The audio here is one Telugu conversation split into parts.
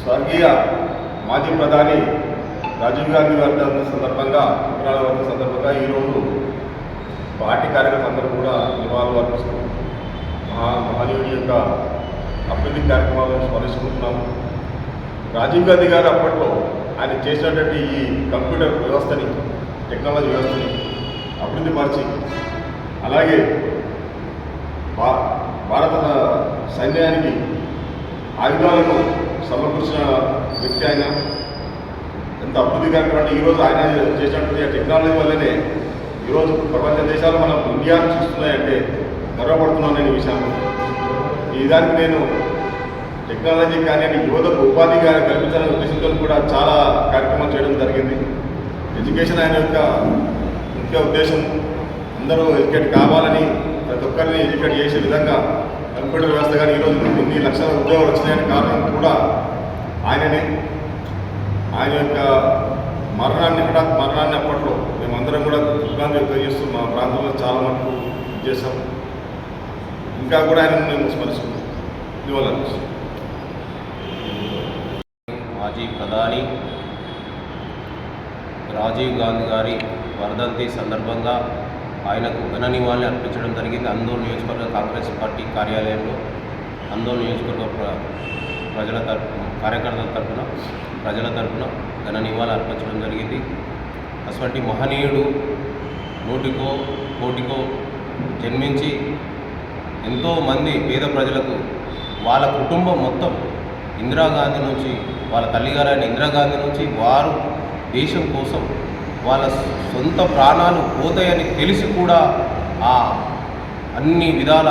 స్వర్గీయ మాజీ ప్రధాని రాజీవ్ గాంధీ గారి సందర్భంగా వివరాల వర్గ సందర్భంగా ఈరోజు పార్టీ కార్యక్రమం అందరూ కూడా నివాళులు అర్పిస్తూ మహా యొక్క అభివృద్ధి కార్యక్రమాలను స్మరిస్తున్నాము రాజీవ్ గాంధీ గారు అప్పట్లో ఆయన చేసినటువంటి ఈ కంప్యూటర్ వ్యవస్థని టెక్నాలజీ వ్యవస్థని అభివృద్ధి పరిచి అలాగే భా భారత సైన్యానికి ఆయుధాలను సమకూర్చిన వ్యక్తి ఆయన. ఎంత అభివృద్ధికరంగా అంటే ఈరోజు ఆయన చేసినటువంటి టెక్నాలజీ వల్లనే ఈరోజు ప్రపంచ దేశాలు మనం ఇండియాను చూస్తున్నాయంటే గర్వపడుతున్నాను నేను ఈ విషయంలో ఈ దానికి నేను టెక్నాలజీ కానీ యువతకు ఉపాధి కానీ కల్పించాలనే ఉద్దేశంతో కూడా చాలా కార్యక్రమాలు చేయడం జరిగింది. ఎడ్యుకేషన్ ఆయన యొక్క ముఖ్య ఉద్దేశం అందరూ ఎడ్యుకేట్ కావాలని ప్రతి ఒక్కరిని ఎడ్యుకేట్ చేసే విధంగా కంప్యూటర్ వ్యవస్థ కానీ ఈరోజు ఇన్ని లక్షల ఉద్యోగాలు వచ్చినాయని కారణం కూడా ఆయననే. ఆయన యొక్క మరణాన్ని కూడా మరణాన్ని అప్పట్లో మేమందరం కూడా ఇబ్బంది వ్యక్తం మా ప్రాంతంలో చాలా మటుకు ఇది చేశాం. ఇంకా కూడా ఆయన మేము స్మరిస్తున్నాం. ఇవాళ మాజీ ప్రధాని రాజీవ్ గాంధీ గారి వర్ధంతి సందర్భంగా ఆయనకు ఘన నివాళి అర్పించడం జరిగింది. అందరూ నియోజకవర్గ కాంగ్రెస్ పార్టీ కార్యాలయంలో అందరూ నియోజకవర్గ ప్ర- ప్రజల తరఫున కార్యకర్తల తరపున ప్రజల తరపున ఘన నివాళి అర్పించడం జరిగింది. అటువంటి మహనీయుడు నూటికో కోటికో జన్మించి ఎంతోమంది పేద ప్రజలకు వాళ్ళ కుటుంబం మొత్తం ఇందిరాగాంధీ నుంచి వాళ్ళ తల్లిగారైన ఇందిరాగాంధీ నుంచి వారు దేశం కోసం వాళ్ళ సొంత ప్రాణాలు పోతాయని తెలిసి కూడా ఆ అన్ని విధాల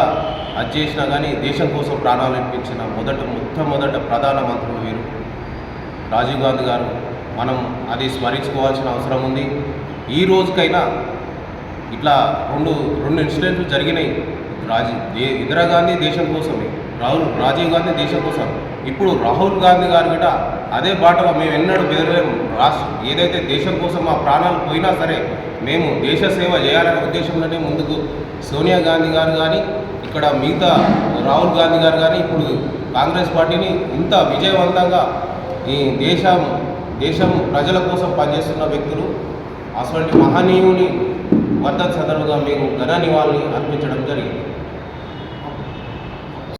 అది చేసినా కానీ దేశం కోసం ప్రాణాలు ఇప్పించిన మొదట మొట్టమొదట ప్రధానమంత్రులు వీరు. రాజీవ్ గాంధీ గారు. మనం అది స్మరించుకోవాల్సిన అవసరం ఉంది. ఈ రోజుకైనా ఇట్లా రెండు రెండు ఇన్సిడెంట్లు జరిగినాయి. రాజీ దే ఇందిరాగాంధీ దేశం కోసమే. రాహుల్ రాజీవ్ గాంధీ దేశం కోసం. ఇప్పుడు రాహుల్ గాంధీ గారు కూడా అదే బాటలో మేము ఎన్నడూ బెదరలేము. రాష్ట్ర ఏదైతే దేశం కోసం మా ప్రాణాలు పోయినా సరే మేము దేశ సేవ చేయాలనే ఉద్దేశంలోనే ముందుకు సోనియా గాంధీ గారు కానీ ఇక్కడ మిగతా రాహుల్ గాంధీ గారు కానీ ఇప్పుడు కాంగ్రెస్ పార్టీని ఇంత విజయవంతంగా ఈ దేశం దేశం ప్రజల కోసం పనిచేస్తున్న వ్యక్తులు అటువంటి మహనీయుని మద్దతు సందర్భంగా మేము ఘన నివాళి అర్పించడం జరిగింది.